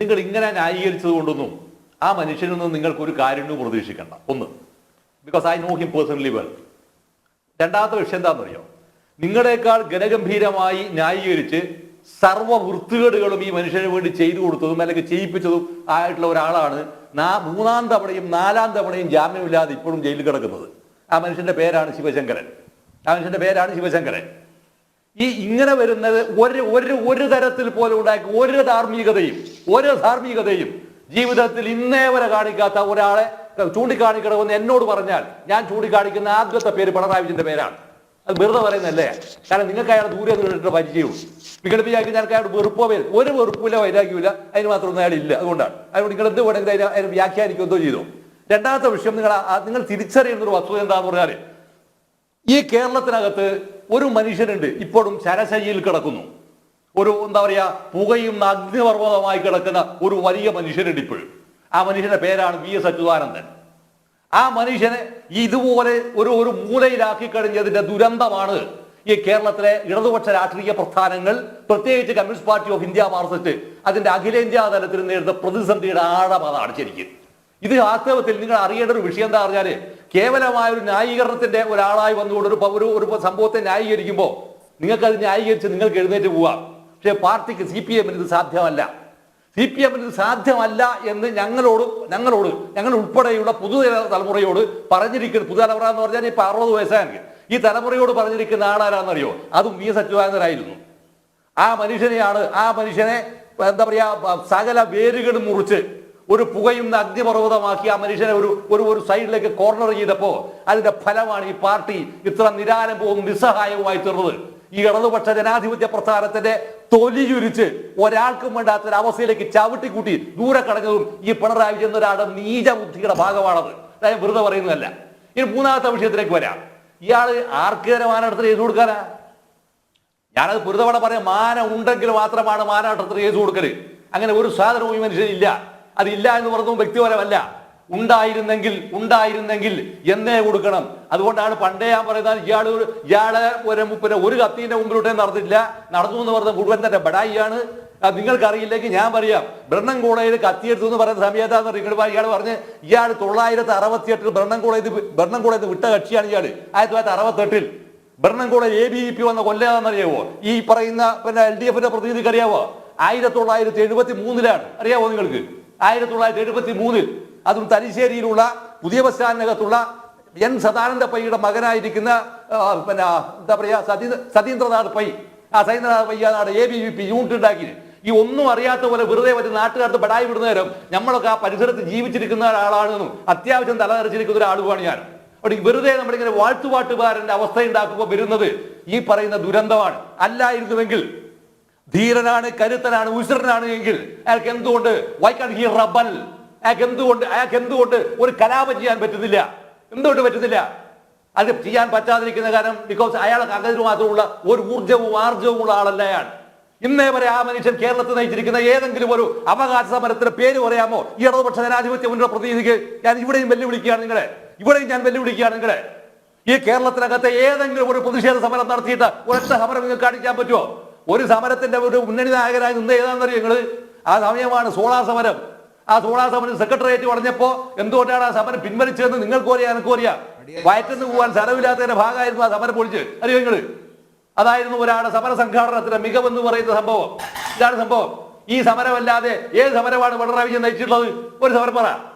നിങ്ങൾ ഇങ്ങനെ ന്യായീകരിച്ചത് കൊണ്ടൊന്നും ആ മനുഷ്യനിൽ നിന്ന് നിങ്ങൾക്ക് ഒരു കാരുണ്യവും പ്രതീക്ഷിക്കണ്ട. ഒന്ന് because I know him personally well രണ്ടാമത്തെ വിഷയം എന്താണെന്നറിയോ? നിങ്ങളെക്കാൾ ഗനഗംഭീരമായി ന്യായീകരിച്ച് സർവ വൃത്തികേടുകളും ഈ മനുഷ്യന് വേണ്ടി ചെയ്തു കൊടുത്തതും അല്ലെങ്കിൽ ചെയ്യിപ്പിച്ചതും ആയിട്ടുള്ള ഒരാളാണ് മൂന്നാം തവണയും നാലാം തവണയും ജാമ്യമില്ലാതെ ഇപ്പോഴും ജയിലിൽ കിടക്കുന്നത്. ആ മനുഷ്യന്റെ പേരാണ് ശിവശങ്കരൻ. ആ മനുഷ്യന്റെ പേരാണ് ശിവശങ്കരൻ. ഈ ഇങ്ങനെ വരുന്നത് ഒരു ഒരു ഒരു തരത്തിൽ പോലും ഉണ്ടാക്കി ഒരു ധാർമ്മികതയും ഒരു ധാർമ്മികതയും ജീവിതത്തിൽ ഇന്നേ വരെ കാണിക്കാത്ത ഒരാളെ ചൂണ്ടിക്കാണിക്കണമെന്ന് എന്നോട് പറഞ്ഞാൽ ഞാൻ ചൂണ്ടിക്കാണിക്കുന്ന ആദ്യത്തെ പേര് പിണറായി വിജയന്റെ പേരാണ്. അത് വെറുതെ പറയുന്നല്ലേ കാരണം നിങ്ങൾക്ക് അയാൾ ദൂരെ നിന്നിട്ട് പരിചയവും നിങ്ങൾ ഞാൻ അയാൾ വെറുപ്പോ വരും. ഒരു വെറുപ്പില്ല വൈരാഗ്യമില്ല അതിന് മാത്രമൊന്നും അയാൾ ഇല്ല അതുകൊണ്ടാണ്. അതുകൊണ്ട് നിങ്ങൾ എന്ത് വേണമെങ്കിൽ അതിനെ അതിനെ വ്യാഖ്യാനിക്കുക എന്തോ ചെയ്തു. രണ്ടാമത്തെ വിഷയം നിങ്ങൾ നിങ്ങൾ തിരിച്ചറിയുന്ന ഒരു വസ്തുത എന്താന്ന് പറഞ്ഞാൽ ഈ കേരളത്തിനകത്ത് ഒരു മനുഷ്യനുണ്ട് ഇപ്പോഴും ശരശയ്യയിൽ കിടക്കുന്നു. ഒരു എന്താ പറയുക പുകയും അഗ്നിപർവതമായി കിടക്കുന്ന ഒരു വലിയ മനുഷ്യനുണ്ട് ഇപ്പോഴും. ആ മനുഷ്യന്റെ പേരാണ് വി എസ് അച്യുതാനന്ദൻ. ആ മനുഷ്യനെ ഇതുപോലെ ഒരു ഒരു മൂലയിലാക്കി കഴിഞ്ഞതിന്റെ ദുരന്തമാണ് ഈ കേരളത്തിലെ ഇടതുപക്ഷ രാഷ്ട്രീയ പ്രസ്ഥാനങ്ങൾ പ്രത്യേകിച്ച് Communist Party of India Marxist അതിന്റെ അഖിലേന്ത്യാ തലത്തിൽ നേരിടുന്ന പ്രതിസന്ധിയുടെ ആഴം അത് അടച്ചിരിക്കും ഇത് വാസ്തവത്തിൽ നിങ്ങൾ അറിയേണ്ട ഒരു വിഷയം എന്താ പറഞ്ഞാൽ കേവലമായ ഒരു ന്യായീകരണത്തിന്റെ ഒരാളായി വന്നുകൊണ്ട് ഒരു ഒരു ഒരു സംഭവത്തെ ന്യായീകരിക്കുമ്പോൾ നിങ്ങൾക്ക് അത് ന്യായീകരിച്ച് നിങ്ങൾക്ക് എഴുന്നേറ്റ് പോവാം. പക്ഷേ പാർട്ടിക്ക് സി പി എമ്മിന് ഇത് സാധ്യമല്ല. സി പി എമ്മിന് ഇത് സാധ്യമല്ല എന്ന് ഞങ്ങളോട് ഞങ്ങളോട് ഞങ്ങൾ ഉൾപ്പെടെയുള്ള പുതു തലമുറയോട് പറഞ്ഞിരിക്കുന്ന. പുതുതലമുറ എന്ന് പറഞ്ഞാൽ ഇപ്പൊ അറുപത് വയസ്സാണ്. ഈ തലമുറയോട് പറഞ്ഞിരിക്കുന്ന ആളാരാന്നറിയോ? അതും വി എസ് ആ മനുഷ്യനെയാണ് ആ മനുഷ്യനെ എന്താ പറയാ സകല വേരുകൾ മുറിച്ച് ഒരു പുകയുന്ന അഗ്നിപർവതമാക്കി ആ മനുഷ്യനെ ഒരു ഒരു ഒരു സൈഡിലേക്ക് കോർണർ ചെയ്തപ്പോ അതിന്റെ ഫലമാണ് ഈ പാർട്ടി ഇത്ര നിരാലംബവും നിസ്സഹായവുമായി തീർന്നത്. ഈ ഇടതുപക്ഷ ജനാധിപത്യ പ്രസ്ഥാനത്തിന്റെ തൊലിയുരിച്ച് ഒരാൾക്കും വേണ്ടാത്ത ഒരു അവസ്ഥയിലേക്ക് ചവിട്ടിക്കൂട്ടി ദൂരെ കടഞ്ഞതും ഈ പിണറായി വിജയൻ ഒരാളുടെ നീചബുദ്ധിയുടെ ഭാഗമാണത്. അതായത് വെറുതെ പറയുന്നതല്ല. ഇനി മൂന്നാമത്തെ വിഷയത്തിലേക്ക് വരാം. ഇയാൾ ആർക്കേറെ മാനെടുത്ത് ചെയ്തു കൊടുക്കാനാ? ഞാനത് പൊരുതവണ പറയാം. മാന ഉണ്ടെങ്കിൽ മാത്രമാണ് മാനാട്ടത്തിന് കേസ് കൊടുക്കൽ. അങ്ങനെ ഒരു സാധനവും ഈ മനുഷ്യനില്ല. അതില്ല എന്ന് പറഞ്ഞതും വ്യക്തിപരമല്ല. ഉണ്ടായിരുന്നെങ്കിൽ ഉണ്ടായിരുന്നെങ്കിൽ എന്നേ കൊടുക്കണം. അതുകൊണ്ടാണ് പണ്ടേ ഞാൻ പറയുന്നത് ഇയാൾ ഇയാളെ ഒരു മുപ്പിനെ ഒരു കത്തിന്റെ മുമ്പിലൂടെ നടന്നിട്ടില്ല. നടന്നു എന്ന് പറഞ്ഞ മുഴുവൻ തന്നെ ബടായിയാണ് നിങ്ങൾക്കറിയില്ലെങ്കിൽ ഞാൻ പറയാം. ബ്രണ്ണം കോളേജിൽ കത്തിയെടുത്തു എന്ന് പറയുന്ന സമയത്താന്ന് നിങ്ങൾ ഇയാൾ പറഞ്ഞ് ഇയാൾ തൊള്ളായിരത്തി അറുപത്തി എട്ടിൽ ബ്രണ്ണം കോളേജ് ബ്രണ്ണം കോളേജ് വിട്ട കക്ഷിയാണ് ഇയാൾ ആയിരത്തി തൊള്ളായിരത്തി അറുപത്തെട്ടിൽ ഭരണകൂടം എ ബി പി വന്ന കൊല്ലാന്നറിയാവോ ഈ പറയുന്ന പിന്നെ എൽ ഡി എഫിന്റെ പ്രതിനിധിക്ക് അറിയാവോ? ആയിരത്തി തൊള്ളായിരത്തി എഴുപത്തി മൂന്നിലാണ് അറിയാവോ നിങ്ങൾക്ക്? ആയിരത്തി തൊള്ളായിരത്തി എഴുപത്തി മൂന്നിൽ അതും തലശ്ശേരിയിലുള്ള പുതിയ ബസ് സ്റ്റാൻഡിനകത്തുള്ള എൻ സദാനന്ദ പയ്യുടെ മകനായിരിക്കുന്ന പിന്നെ എന്താ പറയാ സതീ സതീന്ദ്രനാഥ് പൈ ആ Satindranath പയ്യാണ് A B V P unit ഉണ്ടാക്കി ഈ ഒന്നും അറിയാത്ത പോലെ വെറുതെ വെച്ച് നാട്ടുകാർക്ക് ബടായി വിടുന്ന നേരം നമ്മളൊക്കെ ആ പരിസരത്ത് ജീവിച്ചിരിക്കുന്ന ഒരാളാണെന്നും അത്യാവശ്യം തലതെറിച്ചിരിക്കുന്ന ഒരാളുമാണ് ഞാൻ. അവിടെ വെറുതെ നമ്മളിങ്ങനെ വാഴ്ത്തുപാട്ടുകാരന്റെ അവസ്ഥ ഉണ്ടാക്കുമ്പോൾ വരുന്നത് ഈ പറയുന്ന ദുരന്തമാണ്. അല്ലായിരുന്നുവെങ്കിൽ ധീരനാണ് കരുത്തനാണ് ഉസിറനാണ് എങ്കിൽ അയാൾക്ക് എന്തുകൊണ്ട് വൈ കാൻ ഹി റബൽ അയാൾക്ക് എന്തുകൊണ്ട് അയാൾക്ക് എന്തുകൊണ്ട് ഒരു കലാപം ചെയ്യാൻ പറ്റുന്നില്ല? എന്തുകൊണ്ട് പറ്റുന്നില്ല? അത് ചെയ്യാൻ പറ്റാതിരിക്കുന്ന കാരണം ബിക്കോസ് അയാൾക്ക് അങ്ങനെ മാത്രമുള്ള ഒരു ഊർജവും ആർജവും ഉള്ള ആളല്ല അയാൾ. ഇന്നേ വരെ ആ മനുഷ്യൻ കേരളത്തിൽ നയിച്ചിരിക്കുന്ന ഏതെങ്കിലും ഒരു അവകാശ സമരത്തിന്റെ പേര് പറയാമോ? ഈ ഇടതുപക്ഷ ജനാധിപത്യ മുന്നണി പ്രതിനിധിക്ക് ഞാൻ ഇവിടെയും വെല്ലുവിളിക്കുകയാണ് നിങ്ങളെ. ഇവിടെയും ഞാൻ വെല്ലുവിളിക്കുകയാണ് നിങ്ങളെ. ഈ കേരളത്തിനകത്തെ ഏതെങ്കിലും ഒരു പ്രതിഷേധ സമരം നടത്തിയിട്ട് ഒരൊറ്റ സമരം നിങ്ങൾക്ക് കാണിക്കാൻ പറ്റുമോ? ഒരു സമരത്തിന്റെ ഒരു മുന്നണി നായകനായി നിന്ന് ഏതാണെന്നറിയോ നിങ്ങൾ? ആ സമയമാണ് സോളാർ സമരം. ആ സോളാർ സമരം സെക്രട്ടേറിയറ്റ് പറഞ്ഞപ്പോ എന്തുകൊണ്ടാണ് ആ സമരം പിൻവലിച്ചതെന്ന് നിങ്ങൾക്കും അറിയാം എനിക്കും അറിയാം. വയറ്റുന്ന് പോകാൻ സ്ഥലമില്ലാത്തതിന്റെ ഭാഗമായിരുന്നു ആ സമരം പൊളിച്ച്. അറിയോ നിങ്ങൾ? അതായിരുന്നു ഒരാളുടെ സമര സംഘാടനത്തിന്റെ മികവെന്ന് പറയുന്ന സംഭവം. ഇതാണ് സംഭവം. ഈ സമരമല്ലാതെ ഏത് സമരമാണ് പിണറായി വിജയൻ നയിച്ചിട്ടുള്ളത്? ഒരു സമരം പറ.